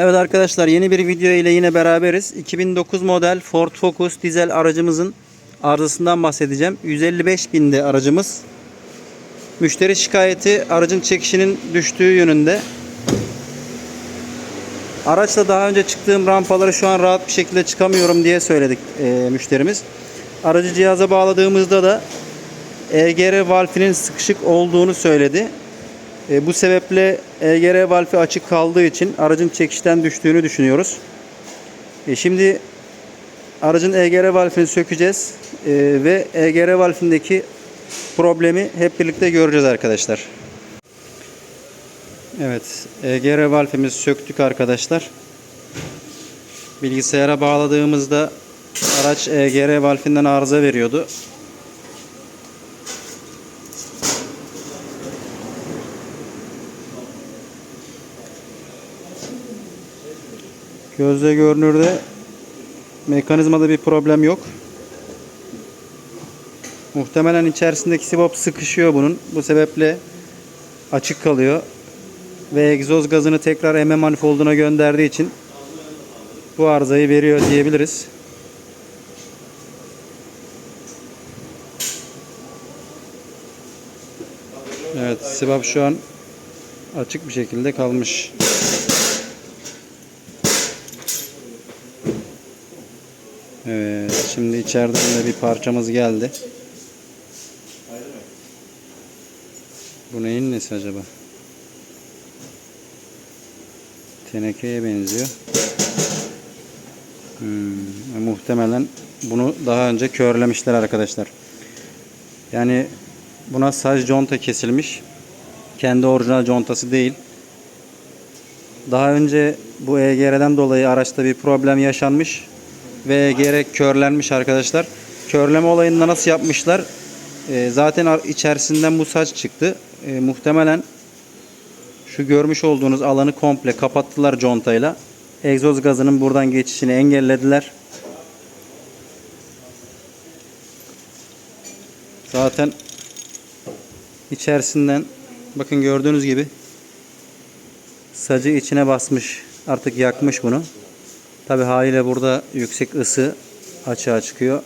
Evet arkadaşlar yeni bir video ile yine beraberiz. 2009 model Ford Focus dizel aracımızın arızasından bahsedeceğim. 155 binde aracımız. Müşteri şikayeti aracın çekişinin düştüğü yönünde. Araçla daha önce çıktığım rampaları şu an rahat bir şekilde çıkamıyorum diye söyledik e, müşterimiz. Aracı cihaza bağladığımızda da EGR valfinin sıkışık olduğunu söyledi. E, bu sebeple EGR valfi açık kaldığı için aracın çekişten düştüğünü düşünüyoruz. E, şimdi aracın EGR valfini sökeceğiz E, ve EGR valfindeki problemi hep birlikte göreceğiz arkadaşlar. Evet, EGR valfimizi söktük arkadaşlar. Bilgisayara bağladığımızda araç EGR valfinden arıza veriyordu. Gözle görünürde mekanizmada bir problem yok. Muhtemelen içerisindeki sibop sıkışıyor bunun. Bu sebeple açık kalıyor. Ve egzoz gazını tekrar emme manifolduna gönderdiği için bu arızayı veriyor diyebiliriz. Evet, sibop şu an açık bir şekilde kalmış. Şimdi içeriden de bir parçamız geldi. Bu neyin nesi acaba? Tenekeye benziyor. Hmm, muhtemelen bunu daha önce körlemişler arkadaşlar. Yani buna saj conta kesilmiş. Kendi orijinal contası değil. Daha önce bu EGR'den dolayı araçta bir problem yaşanmış ve EGR körlenmiş arkadaşlar. Körleme olayında nasıl yapmışlar? Ee, zaten içerisinden bu saç çıktı. Ee, muhtemelen şu görmüş olduğunuz alanı komple kapattılar contayla. Egzoz gazının buradan geçişini engellediler. Zaten içerisinden bakın gördüğünüz gibi sacı içine basmış. Artık yakmış bunu. Tabi haliyle burada yüksek ısı açığa çıkıyor.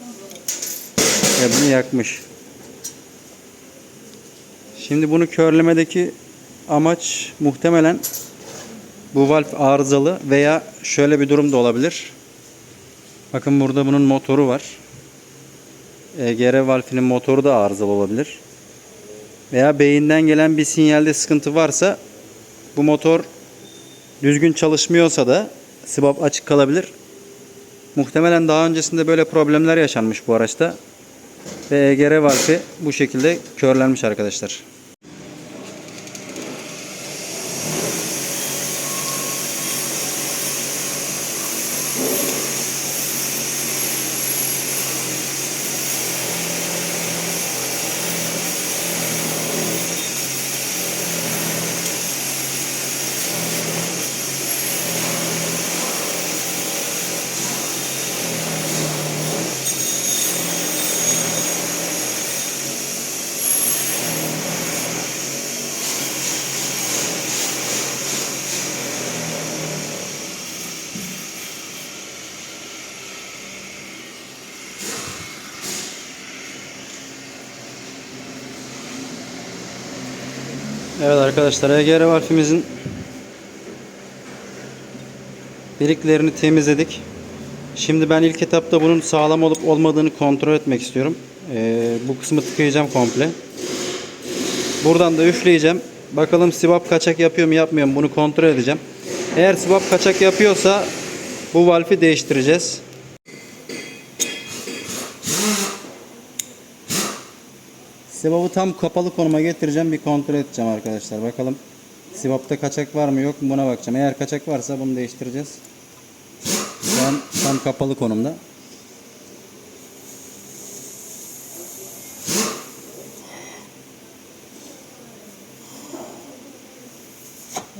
Ve bunu yakmış. Şimdi bunu körlemedeki amaç muhtemelen bu valf arızalı veya şöyle bir durum da olabilir. Bakın burada bunun motoru var. EGR valfinin motoru da arızalı olabilir. Veya beyinden gelen bir sinyalde sıkıntı varsa bu motor düzgün çalışmıyorsa da sibop açık kalabilir. Muhtemelen daha öncesinde böyle problemler yaşanmış bu araçta. Ve EGR valfi bu şekilde körlenmiş arkadaşlar. Evet arkadaşlar EGR valfimizin deliklerini temizledik. Şimdi ben ilk etapta bunun sağlam olup olmadığını kontrol etmek istiyorum. Ee, bu kısmı tıkayacağım komple. Buradan da üfleyeceğim. Bakalım sibop kaçak yapıyor mu yapmıyor mu bunu kontrol edeceğim. Eğer sibop kaçak yapıyorsa bu valfi değiştireceğiz. Sibop'u tam kapalı konuma getireceğim. Bir kontrol edeceğim arkadaşlar. Bakalım Sibop'ta kaçak var mı yok mu buna bakacağım. Eğer kaçak varsa bunu değiştireceğiz. Şu an tam kapalı konumda.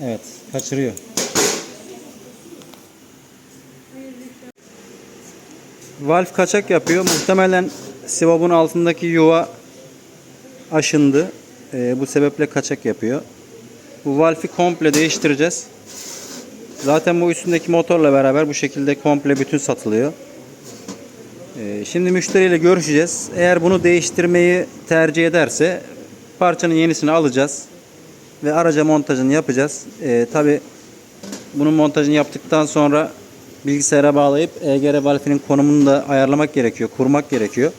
Evet, kaçırıyor. Valve kaçak yapıyor. Muhtemelen Sibop'un altındaki yuva aşındı. Ee, bu sebeple kaçak yapıyor. Bu valfi komple değiştireceğiz. Zaten bu üstündeki motorla beraber bu şekilde komple bütün satılıyor. Ee, Şimdi müşteriyle görüşeceğiz. Eğer bunu değiştirmeyi tercih ederse parçanın yenisini alacağız ve araca montajını yapacağız. Ee, Tabi bunun montajını yaptıktan sonra bilgisayara bağlayıp EGR valfinin konumunu da ayarlamak gerekiyor, kurmak gerekiyor.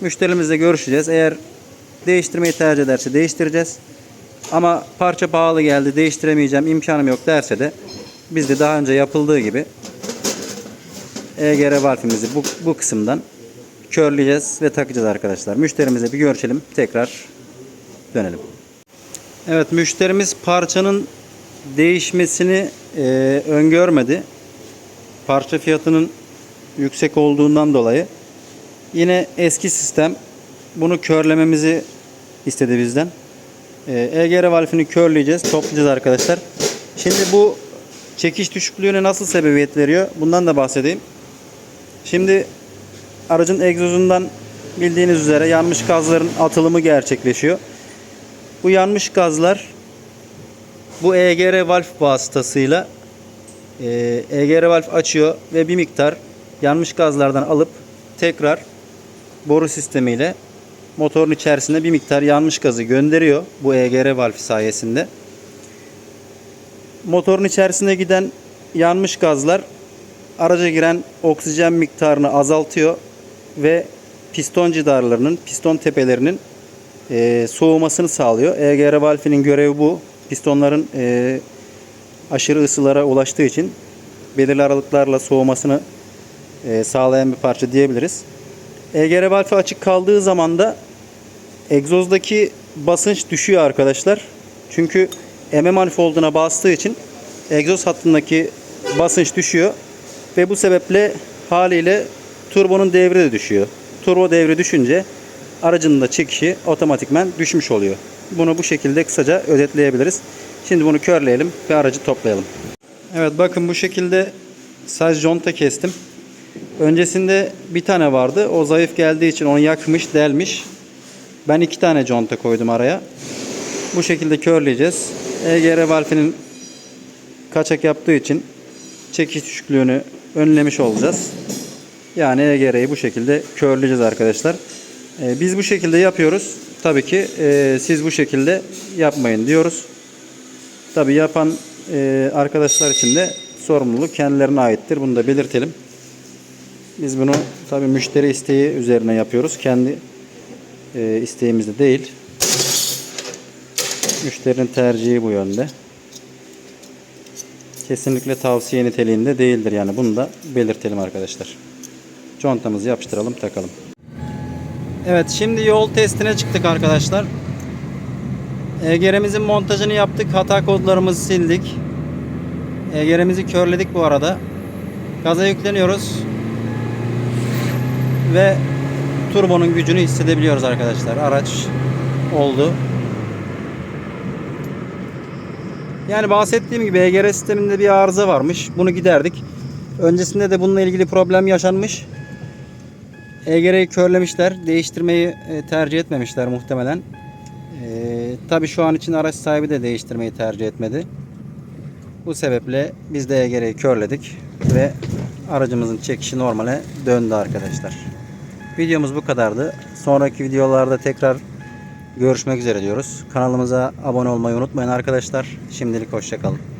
Müşterimizle görüşeceğiz. Eğer değiştirmeyi tercih ederse değiştireceğiz. Ama parça pahalı geldi, değiştiremeyeceğim, imkanım yok derse de biz de daha önce yapıldığı gibi EGR valfimizi bu, bu kısımdan körleyeceğiz ve takacağız arkadaşlar. Müşterimizle bir görüşelim. Tekrar dönelim. Evet müşterimiz parçanın değişmesini e, öngörmedi. Parça fiyatının yüksek olduğundan dolayı yine eski sistem bunu körlememizi istedi bizden. E, EGR valfini körleyeceğiz, toplayacağız arkadaşlar. Şimdi bu çekiş düşüklüğüne nasıl sebebiyet veriyor? Bundan da bahsedeyim. Şimdi aracın egzozundan bildiğiniz üzere yanmış gazların atılımı gerçekleşiyor. Bu yanmış gazlar bu EGR valf vasıtasıyla e, EGR valf açıyor ve bir miktar yanmış gazlardan alıp tekrar boru sistemiyle motorun içerisine bir miktar yanmış gazı gönderiyor bu EGR valfi sayesinde. Motorun içerisine giden yanmış gazlar araca giren oksijen miktarını azaltıyor ve piston cidarlarının, piston tepelerinin e, soğumasını sağlıyor. EGR valfinin görevi bu. Pistonların e, aşırı ısılara ulaştığı için belirli aralıklarla soğumasını e, sağlayan bir parça diyebiliriz. EGR valfi açık kaldığı zaman da egzozdaki basınç düşüyor arkadaşlar. Çünkü MM manifolduna bastığı için egzoz hattındaki basınç düşüyor ve bu sebeple haliyle turbonun devri de düşüyor. Turbo devri düşünce aracın da çekişi otomatikmen düşmüş oluyor. Bunu bu şekilde kısaca özetleyebiliriz. Şimdi bunu körleyelim ve aracı toplayalım. Evet bakın bu şekilde sadece conta kestim. Öncesinde bir tane vardı. O zayıf geldiği için onu yakmış, delmiş. Ben iki tane conta koydum araya. Bu şekilde körleyeceğiz. EGR valfinin kaçak yaptığı için çekiş düşüklüğünü önlemiş olacağız. Yani EGR'yi bu şekilde körleyeceğiz arkadaşlar. Ee, biz bu şekilde yapıyoruz. Tabii ki e, siz bu şekilde yapmayın diyoruz. Tabii yapan e, arkadaşlar için de sorumluluk kendilerine aittir. Bunu da belirtelim. Biz bunu tabii müşteri isteği üzerine yapıyoruz. Kendi e, isteğimizde değil. Müşterinin tercihi bu yönde. Kesinlikle tavsiye niteliğinde değildir yani bunu da belirtelim arkadaşlar. Contamızı yapıştıralım takalım. Evet şimdi yol testine çıktık arkadaşlar. EGR'mizin montajını yaptık. Hata kodlarımızı sildik. EGR'mizi körledik bu arada. Gaza yükleniyoruz. Ve turbonun gücünü hissedebiliyoruz arkadaşlar. Araç oldu. Yani bahsettiğim gibi EGR sisteminde bir arıza varmış. Bunu giderdik. Öncesinde de bununla ilgili problem yaşanmış. EGR'yi körlemişler. Değiştirmeyi e, tercih etmemişler muhtemelen. Ee, Tabi şu an için araç sahibi de değiştirmeyi tercih etmedi. Bu sebeple biz de EGR'yi körledik ve aracımızın çekişi normale döndü arkadaşlar. Videomuz bu kadardı. Sonraki videolarda tekrar görüşmek üzere diyoruz. Kanalımıza abone olmayı unutmayın arkadaşlar. Şimdilik hoşçakalın.